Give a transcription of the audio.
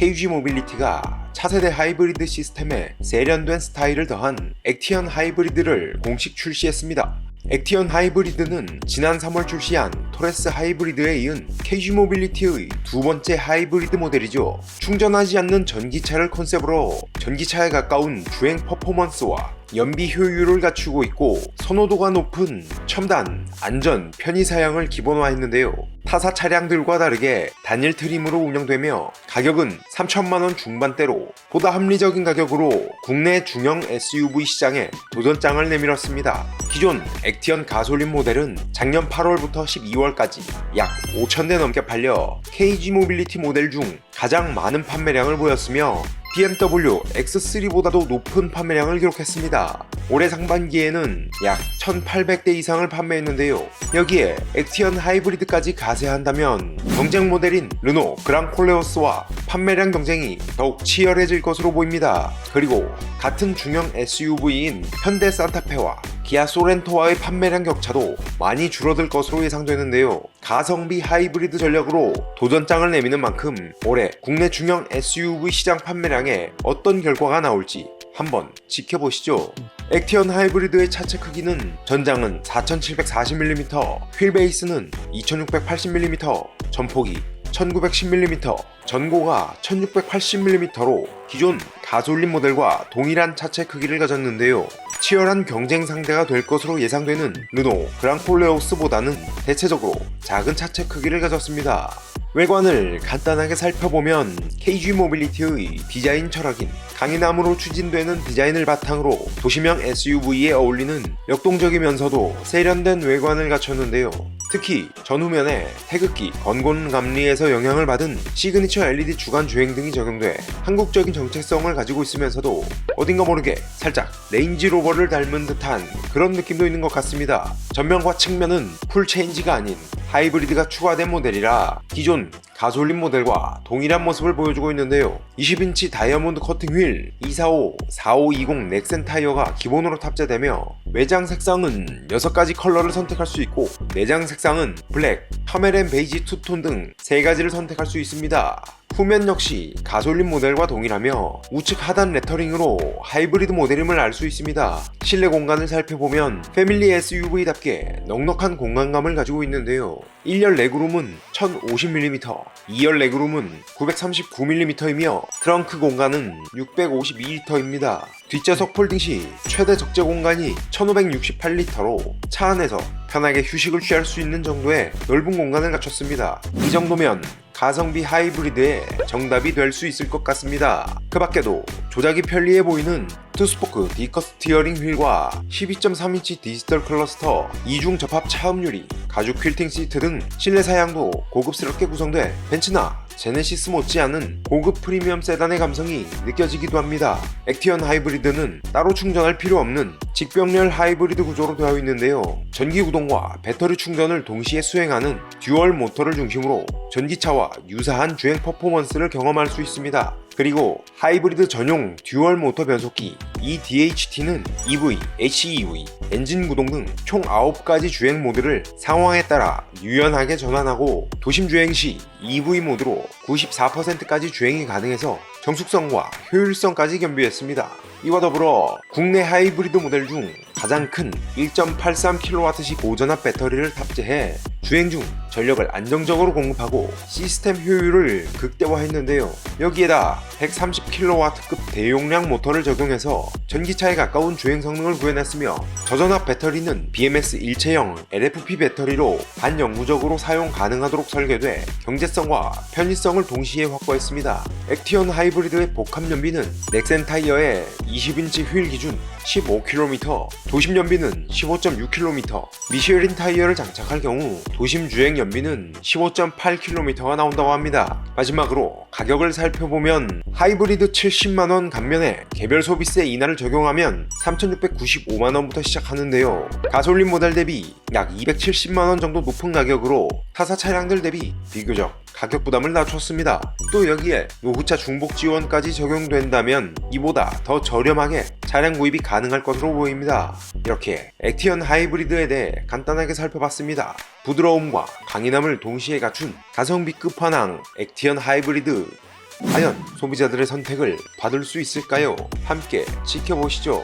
KG 모빌리티가 차세대 하이브리드 시스템에 세련된 스타일을 더한 액티언 하이브리드를 공식 출시했습니다. 액티언 하이브리드는 지난 3월 출시한 토레스 하이브리드에 이은 KG 모빌리티의 두 번째 하이브리드 모델이죠. 충전하지 않는 전기차를 컨셉으로 전기차에 가까운 주행 퍼포먼스 와 연비 효율을 갖추고 있고 선호도가 높은 첨단, 안전, 편의 사양을 기본화했는데요. 타사 차량들과 다르게 단일 트림으로 운영되며 가격은 3천만원 중반대로 보다 합리적인 가격으로 국내 중형 SUV 시장에 도전장을 내밀었습니다. 기존 액티언 가솔린 모델은 작년 8월부터 12월까지 약 5,000대 넘게 팔려 KG 모빌리티 모델 중 가장 많은 판매량을 보였으며 BMW X3보다도 높은 판매량을 기록했습니다. 올해 상반기에는 약 1,800대 이상을 판매했는데요. 여기에 액티언 하이브리드까지 가세한다면 경쟁 모델인 르노 그랑콜레오스와 판매량 경쟁이 더욱 치열해질 것으로 보입니다. 그리고 같은 중형 SUV인 현대 산타페와 기아 소렌토와의 판매량 격차도 많이 줄어들 것으로 예상되는데요. 가성비 하이브리드 전략으로 도전장을 내미는 만큼 올해 국내 중형 SUV 시장 판매량에 어떤 결과가 나올지 한번 지켜보시죠. 액티언 하이브리드의 차체 크기는 전장은 4740mm, 휠 베이스는 2680mm, 전폭이 1910mm, 전고가 1680mm로 기존 가솔린 모델과 동일한 차체 크기를 가졌는데요. 치열한 경쟁 상대가 될 것으로 예상되는 르노 그랑폴레오스보다는 대체적으로 작은 차체 크기를 가졌습니다. 외관을 간단하게 살펴보면 KG 모빌리티의 디자인 철학인 강인함으로 추진되는 디자인을 바탕으로 도시명 SUV에 어울리는 역동적이면서도 세련된 외관을 갖췄는데요. 특히 전후면에 태극기, 건곤 감리에서 영향을 받은 시그니처 LED 주간 주행 등이 적용돼 한국적인 정체성을 가지고 있으면서도 어딘가 모르게 살짝 레인지로버를 닮은 듯한 그런 느낌도 있는 것 같습니다. 전면과 측면은 풀 체인지가 아닌 하이브리드가 추가된 모델이라 기존 가솔린 모델과 동일한 모습을 보여주고 있는데요. 20인치 다이아몬드 커팅 휠 245, 4520 넥센 타이어가 기본으로 탑재되며 외장 색상은 6가지 컬러를 선택할 수 있고 내장 색상은 블랙, 카멜앤 베이지 투톤 등 3가지를 선택할 수 있습니다. 후면 역시 가솔린 모델과 동일하며 우측 하단 레터링으로 하이브리드 모델임을 알 수 있습니다. 실내 공간을 살펴보면 패밀리 SUV답게 넉넉한 공간감을 가지고 있는데요. 1열 레그룸은 1050mm, 2열 레그룸은 939mm이며 트렁크 공간은 652리터입니다. 뒷좌석 폴딩 시 최대 적재 공간이 1568리터로 차 안에서 편하게 휴식을 취할 수 있는 정도의 넓은 공간을 갖췄습니다. 이 정도면 가성비 하이브리드의 정답이 될 수 있을 것 같습니다. 그 밖에도 조작이 편리해 보이는 투스포크 디커 스 티어링 휠과 12.3인치 디지털 클러스터, 이중 접합 차음유리, 가죽 퀼팅 시트 등 실내 사양도 고급스럽게 구성돼 벤츠나 제네시스 못지않은 고급 프리미엄 세단의 감성이 느껴지기도 합니다. 액티언 하이브리드는 따로 충전할 필요 없는 직병렬 하이브리드 구조로 되어 있는데요. 전기 구동과 배터리 충전을 동시에 수행하는 듀얼 모터를 중심으로 전기차와 유사한 주행 퍼포먼스를 경험할 수 있습니다. 그리고 하이브리드 전용 듀얼 모터 변속기 EDHT는 EV, HEV, 엔진 구동 등 총 9가지 주행 모드를 상황에 따라 유연하게 전환하고 도심 주행 시 EV 모드로 94%까지 주행이 가능해서 정숙성과 효율성까지 겸비했습니다. 이와 더불어 국내 하이브리드 모델 중 가장 큰 1.83kW씩 고전압 배터리를 탑재해 주행 중 전력을 안정적으로 공급하고 시스템 효율을 극대화했는데요. 여기에다 130kW급 대용량 모터를 적용해서 전기차에 가까운 주행 성능을 구현했으며 저전압 배터리는 BMS 일체형 LFP 배터리로 반영구적으로 사용 가능하도록 설계돼 경제성과 편의성을 동시에 확보했습니다. 액티언 하이브리드의 복합 연비는 넥센 타이어의 20인치 휠 기준 15km, 도심 연비는 15.6km, 미쉐린 타이어를 장착할 경우 도심 주행 연비는 15.8km가 나온다고 합니다. 마지막으로 가격을 살펴보면 하이브리드 70만원 감면에 개별 소비세 인하를 적용하면 3,695만원부터 시작하는데요. 가솔린 모델 대비 약 270만원 정도 높은 가격으로 타사 차량들 대비 비교적 가격 부담을 낮췄습니다. 또 여기에 노후차 중복 지원까지 적용된다면 이보다 더 저렴하게 차량 구입이 가능할 것으로 보입니다. 이렇게 액티언 하이브리드에 대해 간단하게 살펴봤습니다. 부드러움과 강인함을 동시에 갖춘 가성비 끝판왕 액티언 하이브리드 과연 소비자들의 선택을 받을 수 있을까요? 함께 지켜보시죠.